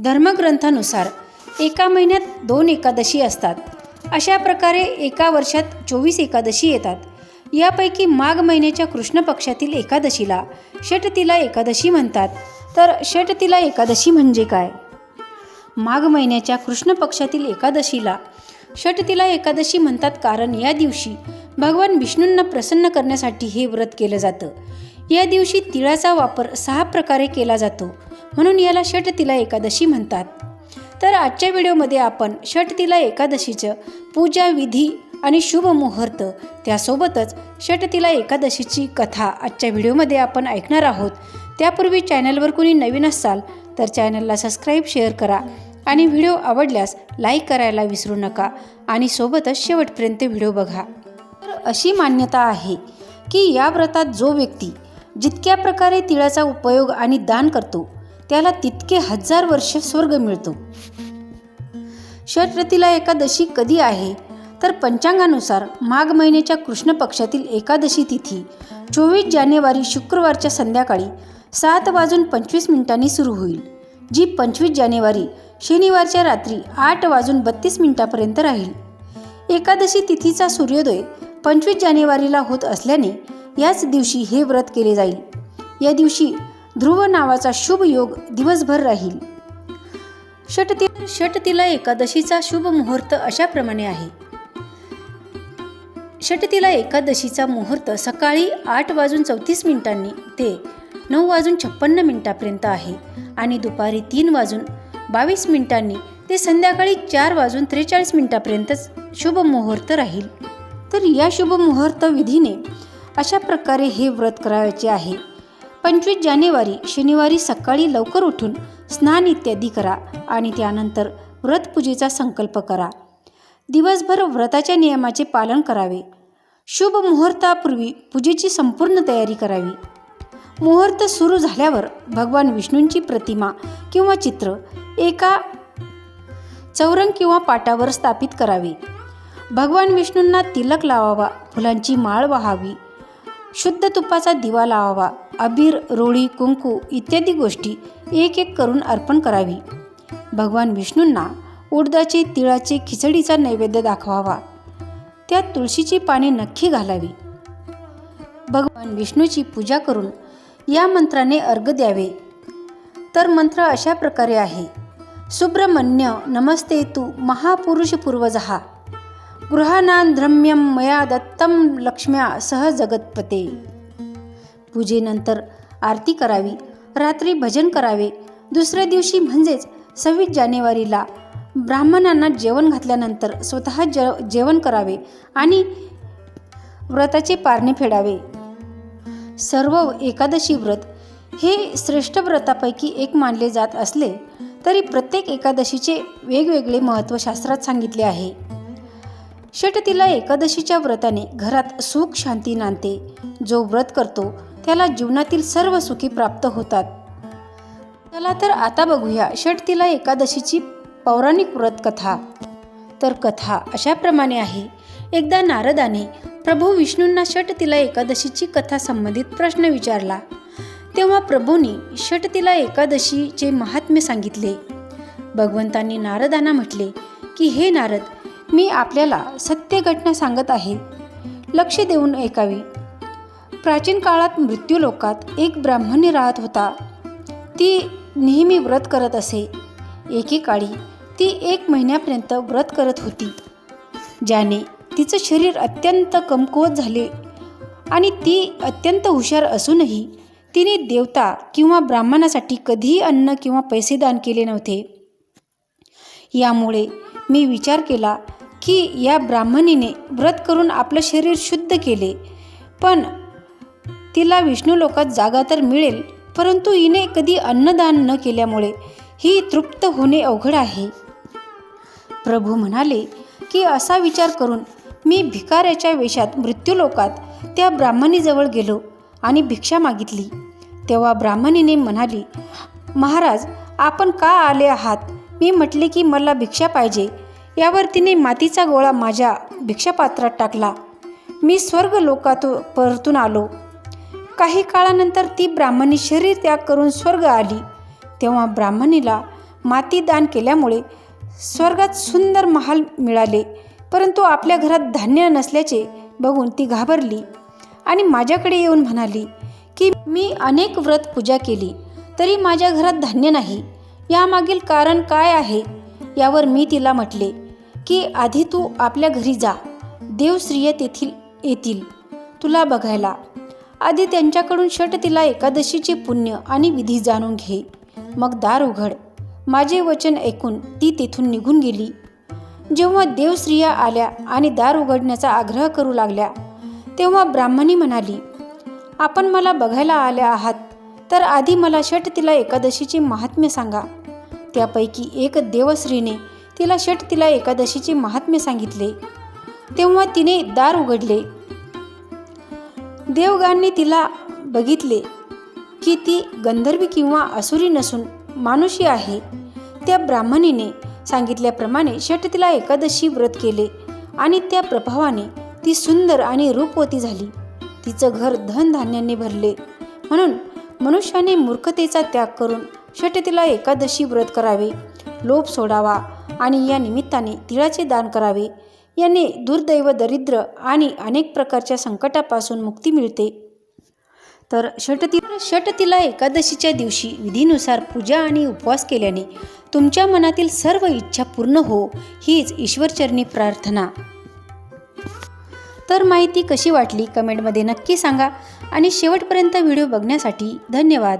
धर्मग्रंथानुसार एका महिन्यात दोन एकादशी असतात. अशा प्रकारे एका वर्षात चोवीस एकादशी येतात. यापैकी माघ महिन्याच्या कृष्ण पक्षातील एकादशीला षटतिला एकादशी म्हणतात. तर षटतिला एकादशी म्हणजे काय? माघ महिन्याच्या कृष्ण पक्षातील एकादशीला षटतिला एकादशी म्हणतात कारण या दिवशी भगवान विष्णूंना प्रसन्न करण्यासाठी हे व्रत केलं जातं. या दिवशी तिळाचा वापर सहा प्रकारे केला जातो. म्हणून याला षटतिला एकादशी म्हणतात. तर आजच्या व्हिडिओमध्ये आपण षटतिला एकादशीचं पूजा विधी आणि शुभ मुहूर्त त्यासोबतच षटतिला एकादशीची कथा आजच्या व्हिडिओमध्ये आपण ऐकणार आहोत. त्यापूर्वी चॅनलवर कुणी नवीन असाल तर चॅनलला सबस्क्राईब शेअर करा आणि व्हिडिओ आवडल्यास लाईक करायला विसरू नका आणि सोबतच शेवटपर्यंत व्हिडिओ बघा. तर अशी मान्यता आहे की या व्रतात जो व्यक्ती जितक्या प्रकारे तिळाचा उपयोग आणि दान करतो त्याला तितके हजार वर्ष स्वर्ग मिळतो. षटरतीला एकादशी कधी आहे? तर पंचांगानुसार माघ महिन्याच्या कृष्ण पक्षातील एकादशी तिथी चोवीस जानेवारी शुक्रवारच्या संध्याकाळी सात वाजून पंचवीस मिनिटांनी सुरू होईल जी पंचवीस जानेवारी शनिवारच्या रात्री आठ वाजून बत्तीस मिनिटापर्यंत राहील. एकादशी तिथीचा सूर्योदय पंचवीस जानेवारीला होत असल्याने याच दिवशी हे व्रत केले जाईल. या दिवशी ध्रुव नावाचा शुभ योग दिवसभर राहील. षटती षटतीला एकादशीचा शुभ मुहूर्त अशाप्रमाणे आहे. षटतीला एकादशीचा मुहूर्त सकाळी आठ वाजून चौतीस मिनिटांनी ते नऊ वाजून छप्पन्न मिनिटापर्यंत आहे आणि दुपारी तीन वाजून बावीस मिनिटांनी ते संध्याकाळी चार वाजून त्रेचाळीस मिनिटापर्यंतच शुभ मुहूर्त राहील. तर या शुभ मुहूर्त विधीने अशा प्रकारे हे व्रत करायचे आहे. पंचवीस जानेवारी शनिवारी सकाळी लवकर उठून स्नान इत्यादी करा आणि त्यानंतर व्रतपूजेचा संकल्प करा. दिवसभर व्रताच्या नियमाचे पालन करावे. शुभ मुहूर्तापूर्वी पूजेची संपूर्ण तयारी करावी. मुहूर्त सुरू झाल्यावर भगवान विष्णूंची प्रतिमा किंवा चित्र एका चौरंग किंवा पाटावर स्थापित करावे. भगवान विष्णूंना तिलक लावावा फुलांची माळ वाहावी शुद्ध तुपाचा दिवा लावावा. अबीर रोळी कुंकू इत्यादी गोष्टी एक एक करून अर्पण करावी. भगवान विष्णूंना उडदाचे तिळाचे खिचडीचा नैवेद्य दाखवावा. त्यात तुळशीची पाने नक्की घालावी. भगवान विष्णूची पूजा करून या मंत्राने अर्घ द्यावे. तर मंत्र अशा प्रकारे आहे. सुब्रमण्य नमस्ते तू महापुरुष पूर्वजहा. गृहानांध्रम्यम मया दत्तम लक्ष्म्या सह जगतपते। पूजेनंतर आरती करावी रात्री भजन करावे दुसऱ्या दिवशी म्हणजेच सव्वीस जानेवारीला ब्राह्मणांना जेवण घातल्यानंतर स्वतः जे जेवण करावे आणि व्रताचे पारणे फेडावे। सर्व एकादशी व्रत हे श्रेष्ठ व्रतापैकी एक मानले जात असले तरी प्रत्येक एकादशीचे वेगवेगळे महत्त्व शास्त्रात सांगितले आहे। षटतीला एकादशीच्या व्रताने घरात सुख शांती नांदते. जो व्रत करतो त्याला जीवनातील सर्व सुखी प्राप्त होतात. चला तर आता बघूया षटतीला एकादशीची पौराणिक व्रत कथा तर कथा अशाप्रमाणे आहे. एकदा नारदाने प्रभू विष्णूंना षटतीला एकादशीची कथा संबंधित प्रश्न विचारला. तेव्हा प्रभूंनी षटतीला एकादशीचे महात्म्य सांगितले. भगवंतांनी नारदांना म्हटले की हे नारद मी आपल्याला सत्य घटना सांगत आहे. लक्ष देऊन ऐकावी. प्राचीन काळात मृत्यूलोकात एक ब्राह्मणी राहत होता. ती नेहमी व्रत करत असे. एकेकाळी ती एक महिन्यापर्यंत व्रत करत होती. ज्याने तिचं शरीर अत्यंत कमकुवत झाले आणि ती अत्यंत हुशार असूनही तिने देवता किंवा ब्राह्मणासाठी कधीही अन्न किंवा पैसे दान केले नव्हते. यामुळे मी विचार केला की या ब्राह्मणीने व्रत करून आपलं शरीर शुद्ध केले. पण तिला विष्णू लोकात जागा तर मिळेल परंतु हिने कधी अन्नदान न केल्यामुळे ही तृप्त होणे अवघड आहे. प्रभू म्हणाले की असा विचार करून मी भिकाऱ्याच्या वेशात मृत्यूलोकात त्या ब्राह्मणीजवळ गेलो आणि भिक्षा मागितली. तेव्हा ब्राह्मणीने म्हणाली महाराज आपण का आले आहात? मी म्हटले की मला भिक्षा पाहिजे यावर तिने मातीचा गोळा माझ्या भिक्षापात्रात टाकला. मी स्वर्ग लोकातून परतून आलो. काही काळानंतर ती ब्राह्मणी शरीर त्याग करून स्वर्ग आली. तेव्हा ब्राह्मणीला माती दान केल्यामुळे स्वर्गात सुंदर महाल मिळाले परंतु आपल्या घरात धान्य नसल्याचे बघून ती घाबरली आणि माझ्याकडे येऊन म्हणाली की मी अनेक व्रत पूजा केली तरी माझ्या घरात धान्य नाही. यामागील कारण काय आहे? यावर मी तिला म्हटले की आधी तू आपल्या घरी जा. देवश्रिय तेथील येतील तुला बघायला. आधी त्यांच्याकडून षट तिला एकादशीचे पुण्य आणि विधी जाणून घे. मग दार उघड. माझे वचन ऐकून ती तेथून निघून गेली. जेव्हा देवस्त्रिया आल्या आणि दार उघडण्याचा आग्रह करू लागल्या तेव्हा ब्राह्मणी म्हणाली आपण मला बघायला आल्या आहात तर आधी मला षट तिला एकादशीचे महात्म्य सांगा. त्यापैकी एक देवश्रीने तिला षट तिला एकादशीचे महात्म्य सांगितले. तेव्हा तिने दार उघडले. देवगांनी तिला बघितले की ती गंधर्वी किंवा असुरी नसून मानुषी आहे. त्या ब्राह्मणीने सांगितल्याप्रमाणे षट तिला एकादशी व्रत केले आणि त्या प्रभावाने ती सुंदर आणि रूपवती झाली. तिचं घर धनधान्याने भरले. म्हणून मनुष्याने मूर्खतेचा त्याग करून षट तिला एकादशी व्रत करावे. लोभ सोडावा. आणि या निमित्ताने तिळाचे दान करावे. याने दुर्दैव दरिद्र आणि अनेक प्रकारच्या संकटापासून मुक्ती मिळते. तर षटती षटतीला एकादशीच्या दिवशी विधीनुसार पूजा आणि उपवास केल्याने तुमच्या मनातील सर्व इच्छा पूर्ण हो हीच ईश्वरचरणी प्रार्थना. तर माहिती कशी वाटली? कमेंटमध्ये नक्की सांगा आणि शेवटपर्यंत व्हिडिओ बघण्यासाठी धन्यवाद.